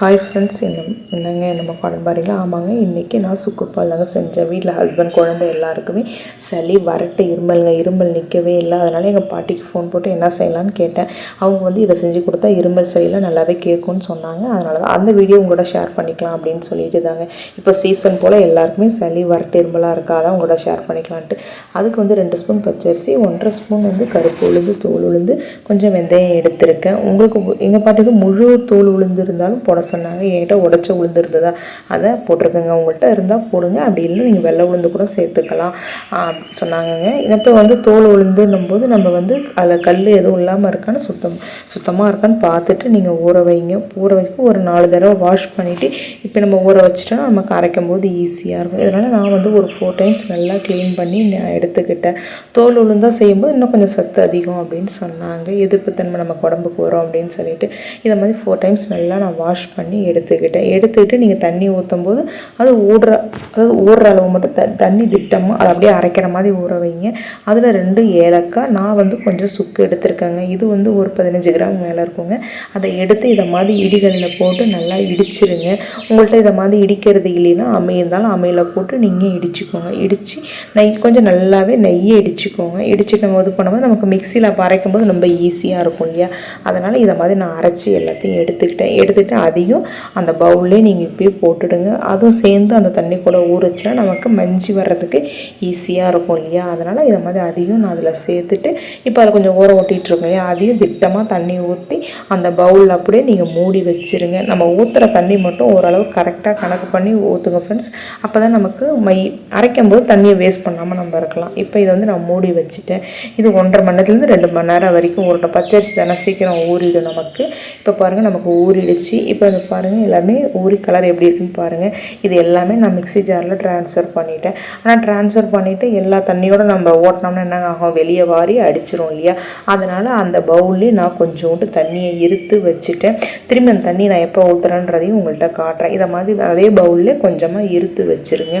Hi friends என்ன என்னங்க நம்ம படம் பாருங்களா ஆமாங்க இன்றைக்கி நான் சுக்குப்பால் தாங்க செஞ்சேன். வீட்டில் ஹஸ்பண்ட் குழந்தை எல்லாருக்குமே சளி வரட்டு இருமலுங்க. இருமல் நிற்கவே இல்லை. அதனால் எங்கள் பாட்டிக்கு ஃபோன் போட்டு என்ன செய்யலான்னு கேட்டேன். அவங்க வந்து இதை செஞ்சு கொடுத்தா இருமல் சளியெல்லாம் நல்லாவே கேட்கும்னு சொன்னாங்க. அதனால தான் அந்த வீடியோ உங்களோட ஷேர் பண்ணிக்கலாம் அப்படின்னு சொல்லிட்டு தாங்க. இப்போ சீசன் போல் எல்லாருக்குமே சளி வரட்டு இருமலாக இருக்கா? அதான் உங்களோட ஷேர் பண்ணிக்கலான்ட்டு. அதுக்கு வந்து ரெண்டு ஸ்பூன் பச்சரிசி ஒன்றரை ஸ்பூன் வந்து கருப்பு உளுந்து தோல் உளுந்து கொஞ்சம் வெந்தயம் எடுத்திருக்கேன். உங்களுக்கு எங்கள் பாட்டிக்கு முழு தோல் உளுந்து இருந்தாலும் போட சொன்னாங்க. என்கிட்ட உடச்ச உளுந்து இருந்ததா அதை போட்டிருக்கேங்க. உங்கள்கிட்ட இருந்தால் போடுங்க. அப்படி இல்லை நீங்கள் வெள்ளை உளுந்து கூட சேர்த்துக்கலாம். சொன்னாங்கங்க. இப்போ வந்து தோல் உளுந்துன்னும் போது நம்ம வந்து அதில் கல் எதுவும் இல்லாமல் இருக்கான்னு சுத்தம் சுத்தமாக இருக்கான்னு பார்த்துட்டு நீங்கள் ஊற வைங்க. ஊற வச்சு ஒரு நாலு தடவை வாஷ் பண்ணிவிட்டு இப்போ நம்ம ஊற வச்சிட்டோம்னா நமக்கு அரைக்கும் போது ஈஸியாக இருக்கும். இதனால் நான் வந்து ஒரு ஃபோர் டைம்ஸ் நல்லா க்ளீன் பண்ணி நான் எடுத்துக்கிட்டேன். தோல் உளுந்தாக செய்யும்போது இன்னும் கொஞ்சம் சத்து அதிகம் அப்படின்னு சொன்னாங்க. எதிர்ப்புத்தன்மை நமக்கு உடம்புக்கு வரும் அப்படின்னு சொல்லிட்டு. இதை மாதிரி ஃபோர் டைம்ஸ் நல்லா நான் வாஷ் பண்ணி பண்ணி எடுத்துக்கிட்டேன். எடுத்துக்கிட்டு நீங்கள் தண்ணி ஊற்றும் போது அது ஊடுற அதாவது ஊடுற அளவு மட்டும் த தண்ணி திட்டமாக அதை அப்படியே அரைக்கிற மாதிரி ஊற வைங்க. அதில் ரெண்டு ஏலக்காய் நான் வந்து கொஞ்சம் சுக்கு எடுத்திருக்கேங்க. இது வந்து ஒரு பதினஞ்சு கிராம் மேலே இருக்குங்க. அதை எடுத்து இதை மாதிரி இடிகளில் போட்டு நல்லா இடிச்சிருங்க. உங்கள்கிட்ட இதை மாதிரி இடிக்கிறது இல்லைன்னா அமை இருந்தாலும் அமையில் போட்டு நீங்கள் இடிச்சுக்கோங்க. இடித்து நெய் கொஞ்சம் நல்லாவே நெய்யை இடிச்சுக்கோங்க. இடிச்சுட்டு நம்ம இது பண்ணும்போது நமக்கு மிக்சியில் அரைக்கும் போது ரொம்ப ஈஸியாக இருக்கும் இல்லையா? அதனால் இதை மாதிரி நான் அரைச்சி எல்லாத்தையும் எடுத்துக்கிட்டேன். எடுத்துகிட்டு அதையும் அந்த பவுல்லே நீங்கள் இப்படியே போட்டுடுங்க. அதுவும் சேர்ந்து அந்த தண்ணி கூட ஊறிச்சுன்னா நமக்கு மஞ்சி வர்றதுக்கு ஈஸியாக இருக்கும் இல்லையா? அதனால் இதை மாதிரி அதையும் நான் அதில் சேர்த்துட்டு இப்போ அதில் கொஞ்சம் ஊற ஓட்டிகிட்ருக்கோம் இல்லையா? அதையும் திட்டமாக தண்ணி ஊற்றி அந்த பவுலில் அப்படியே நீங்கள் மூடி வச்சுருங்க. நம்ம ஊற்றுற தண்ணி மட்டும் ஓரளவு கரெக்டாக கணக்கு பண்ணி ஊற்றுங்க ஃப்ரெண்ட்ஸ் அப்போ தான் நமக்கு மை அரைக்கும் போது தண்ணியை வேஸ்ட் பண்ணாமல் நம்ம இருக்கலாம். இப்போ இதை வந்து நான் மூடி வச்சுட்டேன். இது ஒன்றரை மணி நேரத்துலேருந்து ரெண்டு மணி நேரம் வரைக்கும் ஒரு பச்சரிசி தானே சீக்கிரம் ஊறிடும் நமக்கு. இப்போ பாருங்கள் நமக்கு ஊறிடுச்சு. இப்போ இது பாருங்கள் எல்லாமே ஊறி கலர் எப்படி இருக்குன்னு பாருங்கள் இது எல்லாமே நான் மிக்ஸி ஜாரில் ட்ரான்ஸ்ஃபர் பண்ணிட்டேன். ஆனால் ட்ரான்ஸ்ஃபர் பண்ணிவிட்டு எல்லா தண்ணியோடு நம்ம ஓட்டினோம்னா என்ன ஆகும்? வெளியே வாரி அடிச்சிரும் இல்லையா? அதனால் அந்த பவுல்லே நான் கொஞ்சோண்டு தண்ணியை இருத்து வச்சுட்டேன். திரும்பி அந்த தண்ணி நான் எப்போ ஊற்றுறேன்றதையும் உங்கள்கிட்ட காட்டுறேன். இதை மாதிரி அதே பவுல்லே கொஞ்சமாக இருத்து வச்சுருங்க.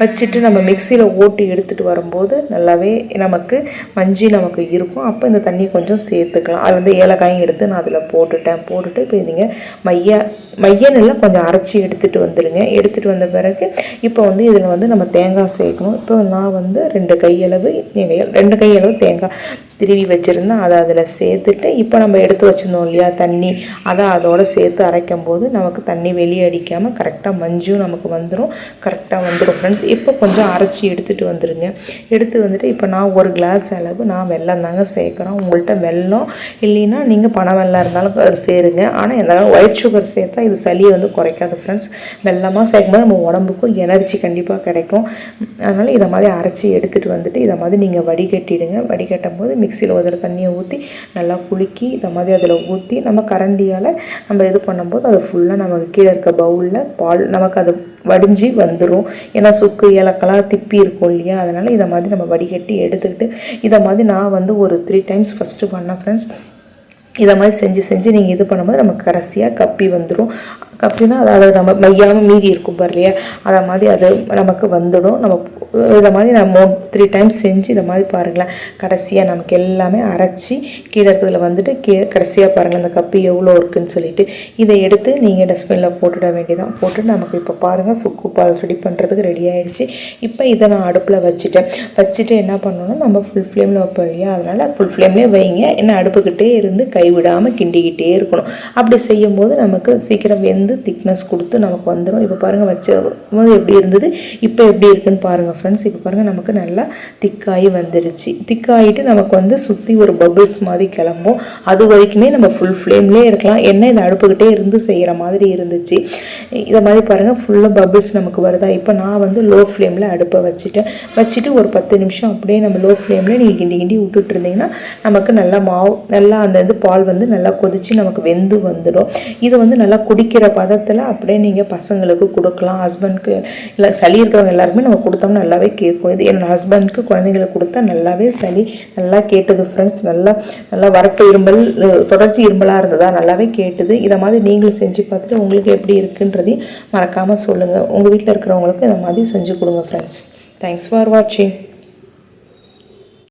வச்சுட்டு நம்ம மிக்சியில் ஓட்டி எடுத்துகிட்டு வரும்போது நல்லாவே நமக்கு மஞ்சி நமக்கு இருக்கும். அப்போ இந்த தண்ணி கொஞ்சம் சேர்த்துக்கலாம். அது வந்து ஏலக்காயும் எடுத்து நான் அதில் போட்டுட்டேன். போட்டுட்டு இப்போ நீங்கள் மைய மையனெல்லாம் கொஞ்சம் அரைச்சி எடுத்துகிட்டு வந்துடுங்க எடுத்துகிட்டு வந்த பிறகு இப்போ வந்து இதில் வந்து நம்ம தேங்காய் சேர்க்கணும். இப்போ நான் வந்து ரெண்டு கையளவு எங்கள் ரெண்டு கையளவு தேங்காய். திருவி வச்சுருந்தோம் அதை அதில் சேர்த்துட்டு இப்போ நம்ம எடுத்து வச்சுருந்தோம் இல்லையா தண்ணி. அதை அதோட சேர்த்து அரைக்கும் போது நமக்கு தண்ணி வெளியே அடிக்காமல் கரெக்டாக மஞ்சும் நமக்கு வந்துடும் கரெக்டாக வந்துடும் ஃப்ரெண்ட்ஸ் இப்போ கொஞ்சம் அரைச்சி எடுத்துகிட்டு வந்துடுங்க எடுத்து வந்துட்டு இப்போ நான் ஒரு கிளாஸ் அளவு நான் வெள்ளம் தாங்க சேர்க்குறேன் உங்கள்கிட்ட வெல்லம் இல்லைன்னா நீங்கள் பணம் வெள்ளம் இருந்தாலும் அது சேருங்க. ஆனால் இருந்தாலும் ஒயிட் சுகர் சேர்த்தா இது சளியை வந்து குறைக்காது ஃப்ரெண்ட்ஸ் வெல்லமாக சேர்க்கும்போது நம்ம உடம்புக்கும் எனர்ஜி கண்டிப்பாக கிடைக்கும். அதனால் இதை மாதிரி அரைச்சி எடுத்துகிட்டு வந்துட்டு இதை மாதிரி நீங்கள் வடிகட்டிடுங்க. வடிகட்டும் போது மிக்சியில் ஒரு தடவை தண்ணியை ஊற்றி நல்லா குலுக்கி இதை மாதிரி அதில் ஊற்றி நம்ம கரண்டியால் நம்ம இது பண்ணும்போது அது ஃபுல்லாக நமக்கு கீழே இருக்க பவுலில் பால் நமக்கு அது வடிஞ்சு வந்துடும் ஏன்னா சுக்கு ஏலக்கெல்லாம் திப்பி இருக்கும் இல்லையா? அதனால் இதை மாதிரி நம்ம வடிகட்டி எடுத்துக்கிட்டு இதை மாதிரி நான் வந்து ஒரு த்ரீ டைம்ஸ் ஃபஸ்ட்டு பண்ணேன் ஃப்ரெண்ட்ஸ் இதை மாதிரி செஞ்சு செஞ்சு நீங்கள் இது பண்ணும்போது நமக்கு கடைசியாக கப்பி வந்துடும் கப்பினா அதாவது நம்ம மையாமல் மீதி இருக்கும் பாரு இல்லையா? அதை மாதிரி அது நமக்கு வந்துடும். நம்ம இதை மாதிரி நம்ம த்ரீ டைம்ஸ் செஞ்சு இதை மாதிரி பாருங்களேன். கடைசியாக நமக்கு எல்லாமே அரைச்சி கீழே இருக்கிறதுல வந்துட்டு கீழே கடைசியாக பாருங்கள் அந்த கப்பு எவ்வளோ இருக்குன்னு சொல்லிட்டு. இதை எடுத்து நீங்கள் டஸ்ட்பினில் போட்டுட வேண்டியதான் போட்டு நமக்கு இப்போ பாருங்கள் சுக்கு பால் ரெடி பண்ணுறதுக்கு ரெடி ஆகிடுச்சி இப்போ இதை நான் அடுப்பில் வச்சுட்டேன். வச்சுட்டு என்ன பண்ணணும்னா நம்ம ஃபுல் ஃப்ளேமில் வைப்போம் இல்லையா? அதனால் ஃபுல் ஃப்ளேம்லேயே வைங்க. என்ன அடுப்புக்கிட்டே இருந்து கைவிடாமல் கிண்டிக்கிட்டே இருக்கணும். அப்படி செய்யும்போது நமக்கு சீக்கிரம் வெந்து திக்னஸ் கொடுத்து நமக்கு வந்துடும் இப்போ பாருங்கள் வச்ச போது எப்படி இருந்தது? இப்போ எப்படி இருக்குன்னு பாருங்கள் ஃப்ரெண்ட்ஸ் இப்போ பாருங்கள் நமக்கு நல்லா திக்காகி வந்துடுச்சு திக்காகிட்டு நமக்கு வந்து சுற்றி ஒரு பபிள்ஸ் மாதிரி கிளம்பும். அது வரைக்குமே நம்ம ஃபுல் ஃப்ளேம்லேயே இருக்கலாம். என்ன இந்த அடுப்புக்கிட்டே இருந்து செய்கிற மாதிரி இருந்துச்சு. இதை மாதிரி பாருங்கள் ஃபுல்லாக பபிள்ஸ் நமக்கு வருதா? இப்போ நான் வந்து லோ ஃப்ளேமில் அடுப்பை வச்சுட்டேன். வச்சுட்டு ஒரு பத்து நிமிஷம் அப்படியே நம்ம லோ ஃப்ளேமில் நீங்கள் கிண்டி கிண்டி விட்டுட்டு இருந்தீங்கன்னா நமக்கு நல்லா மாவு நல்லா அந்த இது பால் வந்து நல்லா கொதித்து நமக்கு வெந்து வந்துடும். இது வந்து நல்லா குடிக்கிற பதத்தில் அப்படியே நீங்கள் பசங்களுக்கு கொடுக்கலாம். ஹஸ்பண்ட்க்கு இல்லை சளி இருக்கிறவங்க எல்லாருக்குமே நம்ம கொடுத்தோம்னா நல்லாவே கேட்கும். இது என்னோடய ஹஸ்பண்ட்க்கு குழந்தைங்களுக்கு கொடுத்தா நல்லாவே சளி நல்லா கேட்டது ஃப்ரெண்ட்ஸ் நல்லா நல்லா வரட்டு இரும்பல் தொடர்ச்சி இரும்பலாக இருந்ததா நல்லாவே கேட்டது. இதை மாதிரி நீங்களும் செஞ்சு பார்த்துட்டு உங்களுக்கு எப்படி இருக்குன்றதையும் மறக்காமல் சொல்லுங்கள் உங்கள் வீட்டில் இருக்கிறவங்களுக்கு இதை மாதிரி செஞ்சு கொடுங்க ஃப்ரெண்ட்ஸ் தேங்க்ஸ் ஃபார் வாட்சிங்